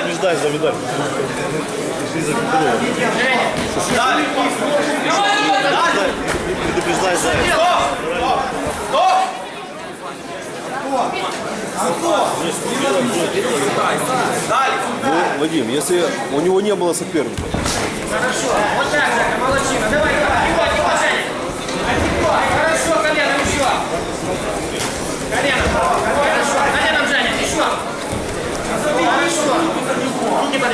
побеждаешь за медаль. Ты за Предупреждай за Вадим, если у него не было соперника. Хорошо, вот так, молодчик.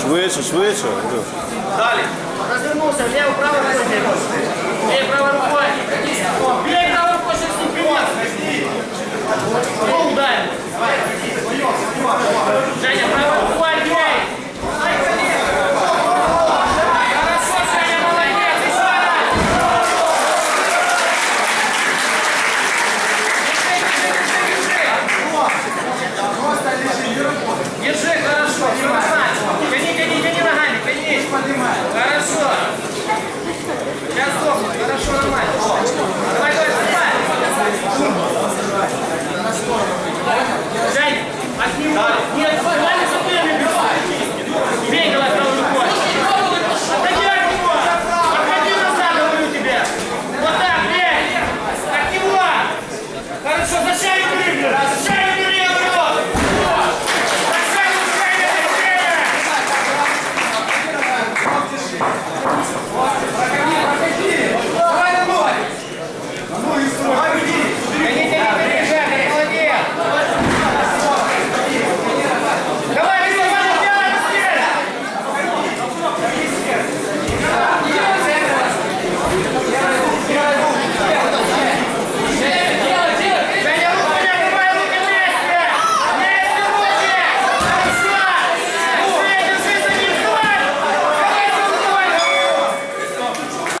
Швидше, швидше. Далі. Розвернувся, ліво право розвернувся. Ліво право рукою.